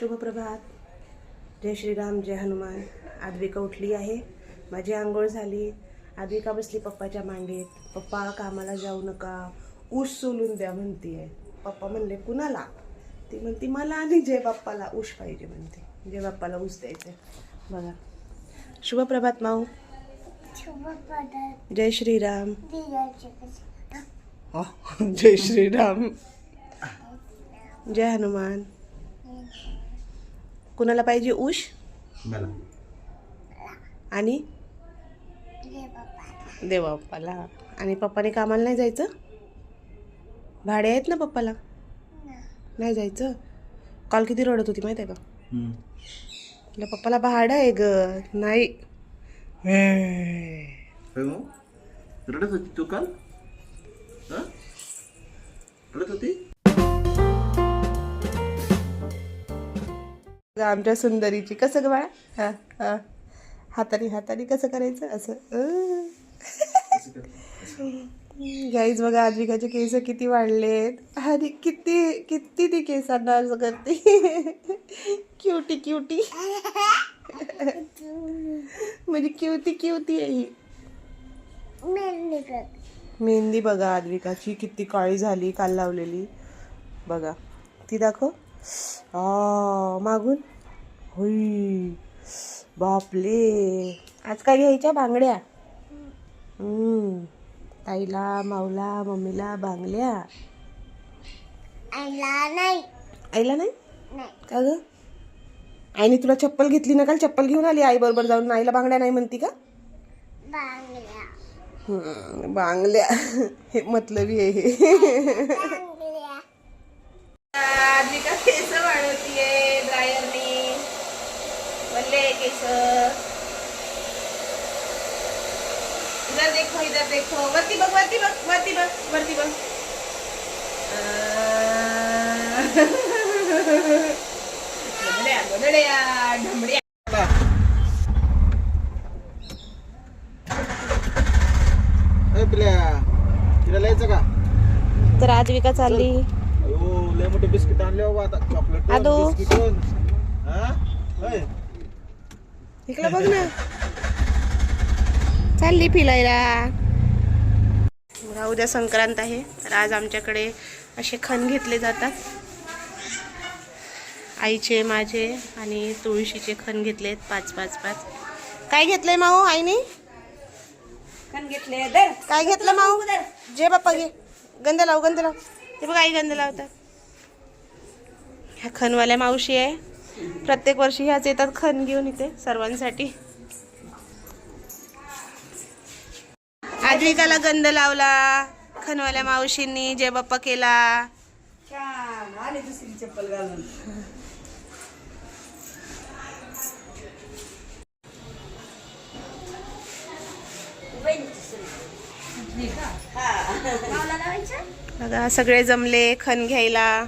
शुभप्रभात जय श्रीराम जय हनुमान. आद्विका उठली आहे. माझी आंघोळ झाली. आद्विका बसली पप्पाच्या मांडीत पप्पा कामाला जाऊ नका. ऊस सोलून द्या म्हणतीये. पप्पा म्हणले कुणाला? ती म्हणती मला आणि जय बाप्पाला ऊस पाहिजे म्हणते. जय बाप्पाला ऊस द्यायचे बघा. शुभप्रभात माऊ. जय श्रीराम. हो, जय श्रीराम. जय हनुमान. कुणाला पाहिजे मला. आणि? देवा पप्पाला आणि पप्पाने कामाला नाही जायचं? भाडे आहेत ना पप्पाला? नाही जायचं? काल किती रडत होती माहिती आहे का? तुला पप्पाला भाडं आहे ग. नाही. रडत होती तू काल? हं? रडत होती? आमच्या सुंदरीची. कसं ग बाळा? हा हाताने हाताने कसं करायचं? असं. गाईज बघा आजिकाचे केस किती वाढलेत. आणि किती किती ती केसांना असं करते क्युटी क्युटी म्हणजे क्युती क्युती आहे ही. मेहंदी बघा आद्विकाची किती काळी झाली काल लावलेली. बघा. ती दाखव. मागून. होई बापले आज काय घ्यायच्या बांगड्या? हम्म. ताईला माऊला मम्मीला बांगल्या आईला नाही. का ग? आईने तुला चप्पल घेतली ना काल? चप्पल घेऊन आली आई बरोबर जाऊन. आईला बांगड्या नाही म्हणती का? हम्म, बांगल्या हे मतलबी आहे हे. आद्विका केस वाढवतीये? ड्रायरनी वल्ले केस इधर देखो इधर देखो. वरती बघ वरती बघ वरती बघ वरती बघ. ढमड्या तर आद्विका चालली. अयो लय मोठे बिस्किट आणले बाबा आता. चॉकलेट. बिस्किट. हा. इकडे बघ ना. चालली फिरायला. उद्या संक्रांत आहे. तर आज आमच्याकडे असे खण घेतले जातात. आईचे माझे आणि तुळशीचे खण घेतलेत पाच पाच पाच. काय घेतलंय माऊ आईने? घेतले दर. काय घेतलं माऊ? जे बाप्पा घे. गंध लाव गंध लाव. ते बघ आई गंध लावतात. ह्या खणवाल्या मावशी आहे. प्रत्येक वर्षी ह्याच येतात खण घेऊन इथे सर्वांसाठी. आद्विकाला गंध लावला खणवाल्या मावशींनी जय बाप्पा केला. छान. आले दुसरी चप्पल घालून. बघा सगळे जमले खण घ्यायला.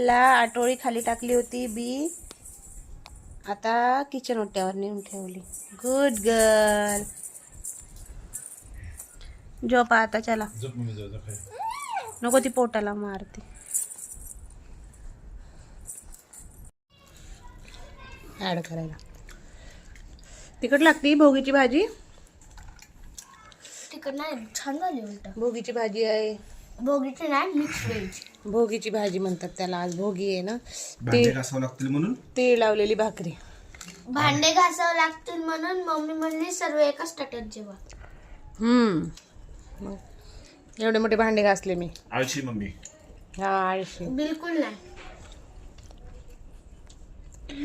खाल्ला आटोळी खाली टाकली होती बी. आता किचन ओट्यावर नेऊन ठेवली. गुड गर्ल झोपा आता चला. नको ती पोटाला मारते. ऍड करायला. तिखट लागते भोगीची भाजी? तिकड नाही छान झाली उलट. भोगीची भाजी आहे. भोगीचे नाही मिक्स व्हेज. भोगीची भाजी म्हणतात त्याला आज भोगी आहे ना. भांडे घासावं लागतील म्हणून? तीळ लावलेली भाकरी. भांडे घासावं लागतील म्हणून मम्मी म्हणली सर्व एकाच ताटात जेवा. हम्म. मग एवढे मोठे भांडे घासले मी. आळशी मम्मी. हा आळशी. बिलकुल नाही.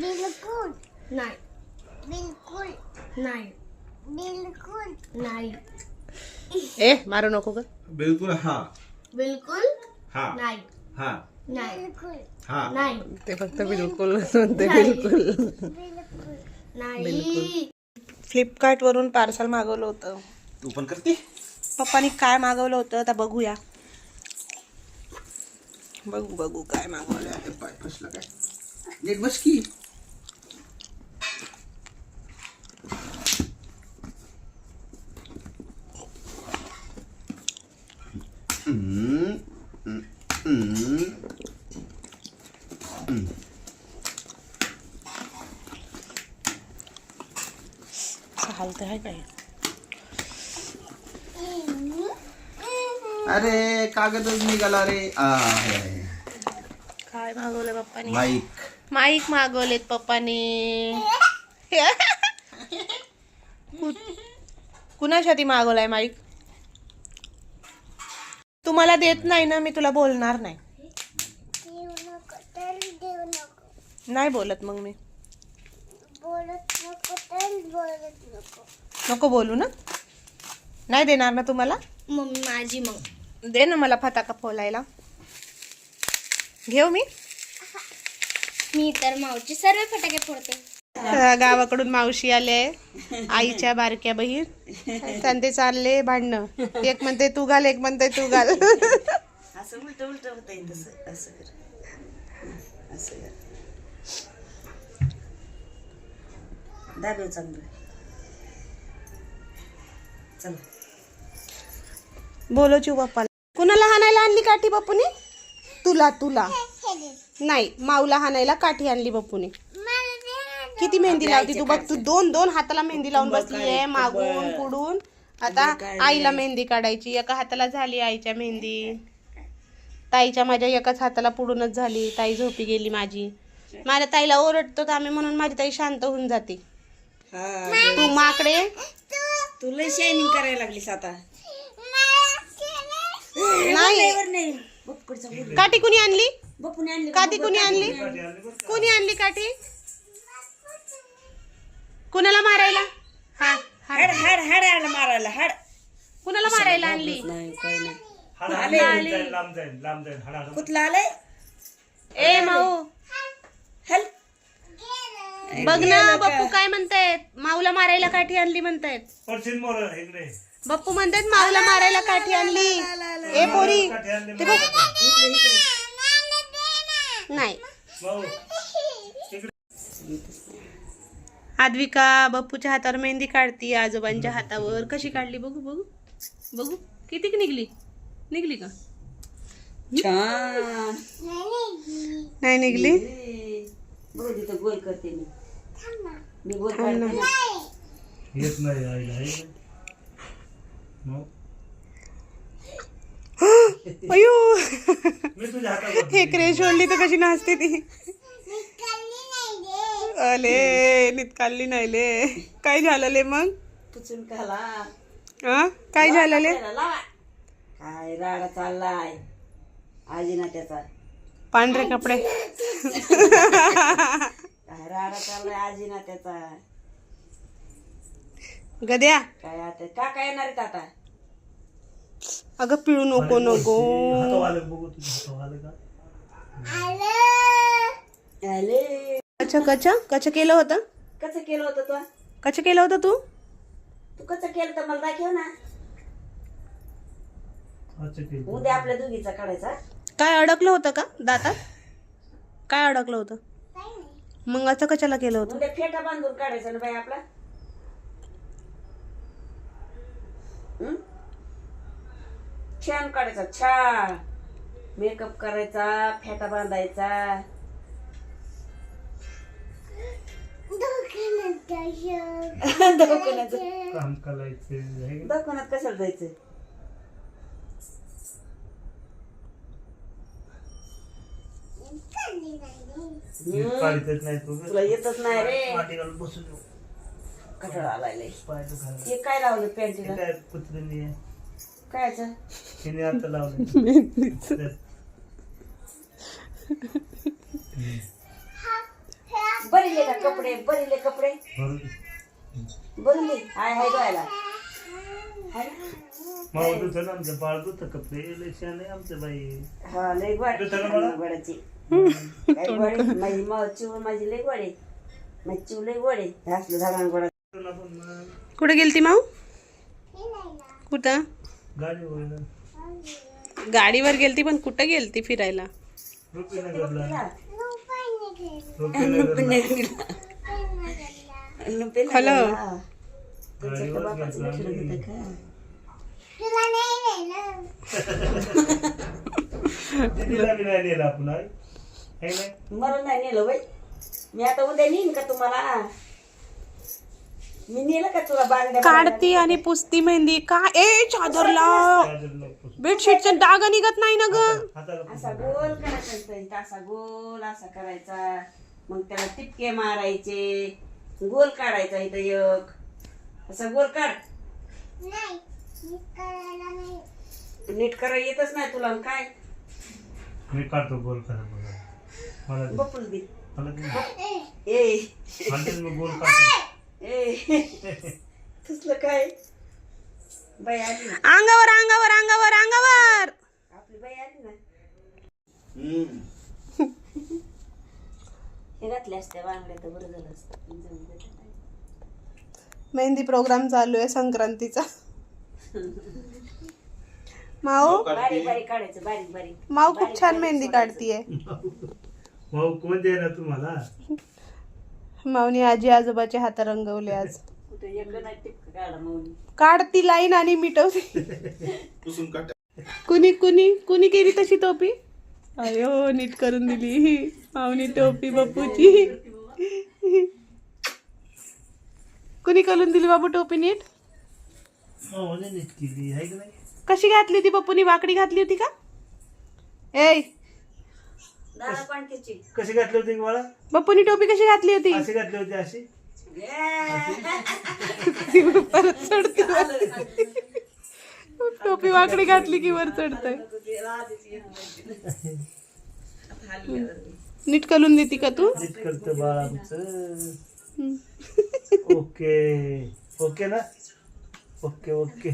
बिलकुल नाही. बिलकुल नाही. बिलकुल नाही. ए मारू नको ग. बिलकुल हा. बिलकुल हा. नाही. हा. नाही. बिलकुल. हा. नाही. ते फक्त बिलकुल म्हणते बिलकुल. नाही. फ्लिपकार्ट वरून पार्सल मागवलं होतं. तू पण करते? पप्पानी काय मागवलं होतं आता बघूया. बघू बघू काय मागवलं नीट बस की. काय? अरे कागदच निघाला रे. काय मागवलं पप्पानी? माईक. माईक मागवलेत पप्पाने. कुणासाठी मागवलाय माईक? तुम्हाला देत नाही ना मी तुला बोलणार नाही. नाही बोलत मग मी. नको बोलू ना? नाही देणार ना तुम्हाला? मम्मी माझी मग. दे ना मला फटाका फोलायला. घेऊ मी? मी तर मावची सर्व फटाके फोडते. अ, गावाकडून मावशी आले आईच्या बारक्या बहीण त्यांचे चालले भांडणं. एक म्हणते तू घाल एक म्हणते तू घाल. असं उलट उलट होत आहे तसं असं कर. असं कर. दाबेव चांगलं. चला. बोलो चिव बाप्पाला. कुणाला हाणायला आणली काठी बापूने? तुला तुला. नाही माऊला हाणायला काठी आणली बापूने. किती मेहंदी लावती तू बघ तू दोन दोन हाताला मेहंदी लावून बसली आहे मागून पुढून. आता आईला मेहंदी काढायची एका हाताला झाली आईच्या मेहंदी. ताईच्या माझ्या एकाच हाताला पुढूनच झाली ताई झोपी गेली माझी. माझ्या ताईला ओरडतो आम्ही म्हणून माझी ताई शांत होऊन जाते. हा तू माकडे? तू लय शायनिंग करायला लागलीस आता. नाही. वर काठी कुणी आणली? बप्पूने आणली काठी कुणी आणली? कुणी आणली काठी? कुणाला मारायला? हा हाड हाड हाड आला मारायला हाड. कुणाला मारायला आणली? नाही काय नाही. कुठला आलंय ए माऊ. हल. बघ ना बप्पू काय? म्हणतायत? माऊला मारायला काठी आणली म्हणतायत. बप्पू म्हणतायत माऊला मारायला काठी आणली. ए पोरी ते बघ. नाही. आद्विका बप्पूच्या हातावर मेहंदी काढती आजोबांच्या हातावर. कशी काढली? बघू बघू. बघू. किती निघली? निघली का? छान. नाही निघली? ए, बघ तिथं गोल करते मी. मी गोल काढते ना. येत नाही आईला आहे ना? मग? अयो. मी तुझ्या हातात एक रेश ओढली तर कशी नाचते ती? अले नितकालली नाही ले. काय झालं ले मग? पुचून खाला. हा काय झालं ले? लावा. काय राडा चाललाय? आजी ना त्याचा. पांढरे कपडे. राडा चाललाय आजी ना त्याचा. गद्या. काय आता काका येणार आहेत आता. अगं पिळू नको नको. आले बघू तुझे हातो आले का? आले. कच कच कच केलं होतं? कसं केलं होतं तू? कच केलं होतं तू? तू कसं केलं तर मला दाखव ना. अच्छा ठीक उद्या आपल्या दोघीचा काढायचा. काय अडकलं होतं का दातात काय अडकलं होतं? मग असं कशाला केलं होतं? उद्या फेटा बांधून काढायचा ना बाई आपला. हं? छान काढायचा छान. मेकअप करायचा फेटा बांधायचा. दवाखान्यात काम करायचं? दवाखान्यात कशाला जायचं? नीट काढतच नाही तू. तुला येतच नाही. रे माटी घालून बसून. कठोळ आलाय लय. पाय दुखायला. हे काय लावलं हे पॅन्टीला काय? कायचं? हिने आता लावलं बरिले का कपडे? बरिले कपडे? भरून बरिले हाय हाय धुवायला. हाय. ना? मावं आमचं बाळ कपडे. आहे आमचं बाई. हा लय गोड दुधं का मला? गोडाची? माझी माव चिव माझी लय गोड. आहे माझी चिव लय गोड. आहे असलं झाडांना गोडा. तुला पण मग कुठे गेलती माऊ? कुठं? गाडीवर गेलती पण कुठं गेलती फिरायला? रुपीनगरला. रुपीनगरला. हॅलो. बी नाही नेलं बाई. मी आता उद्या नेईन का तुम्हाला? मी नेलं का तुला बांगड्या काढती आणि पुसती मेहंदी. का? ए चादरला. बेडशीटचा डाग निघत नाही ना ग. असा गोल करायचा असा गोल असा करायचा. मग त्याला टिपके मारायचे. गोल काढायचा इथं एक. असा गोल काढ. नीट करा येतच नाही तुला. काय? मी काढतो गोल करा मला दे. बपूस दे. मला दे. ए. मला दे, मी गोल काढतो. ए. तसलं काय? बाई आली ना. अंगावर अंगावर अंगावर अंगावर. आपली बाई आली ना. हम्म. हे घातल्या असत्या बांगड्या तर बरं झालं असतं. जाऊन दे. मेहंदी प्रोग्राम चालू आहे संक्रांतीचा. माऊ? बारीक बारीक काढायचं बारीक बारीक. माऊ खूप छान मेहंदी काढतीये. भाऊ कोण दे ना तुम्हाला? माऊनी आजी आजोबाचे हात रंगवले आज. कुठे एक नाही टिपक काढा काढती लाईन आणि मिटवते. पुसून कुणी कुणी कुणी केली तशी टोपी? अयो नीट करून दिली. माऊनी टोपी बापूची. कुणी करून दिली बाबू टोपी नीट? हो नीट केली आहे का नाही? कशी घातली होती बापूनी? वाकडी घातली होती का? ए दादा पाणकीची कशी घातली होती मला बापूनी टोपी कशी घातली होती? अशी घातली होती अशी? परत चढते. टोपी वाकडी घातली की वर चढतय. नीट करून देते का तू? नीट करतो बाळ आमचं. हम्म. ओके. ओके ना? Okay okay.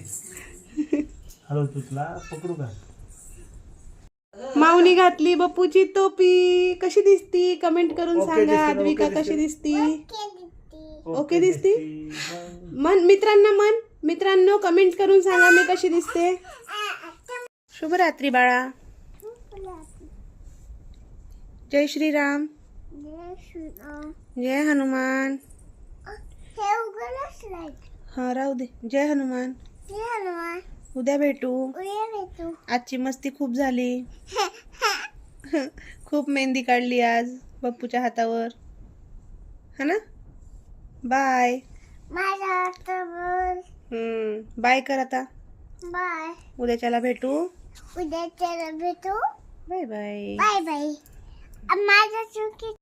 हॅलो तुला पकडू का? माऊनी घातली बप्पूची टोपी. कशी दिसती? कमेंट करून सांगा. आद्विका ओके कशी दिसती. ओके ओके दिसती? मन मित्रांना मन मित्रांनो कमेंट करून सांगा मी कशी दिसते. शुभरात्री बाळा. जय श्रीराम. जय हनुमान. हा राहू दे. जय हनुमान. उद्या भेटू. आजची मस्ती खूप झाली. खूप मेहंदी काढली आज बप्पूच्या हातावर. हा ना? बाय हम्म बाय कर आता. बाय उद्याच्याला भेटू. उद्याच्याला भेटू. बाय बाय बाय बाय माझ्या चुकी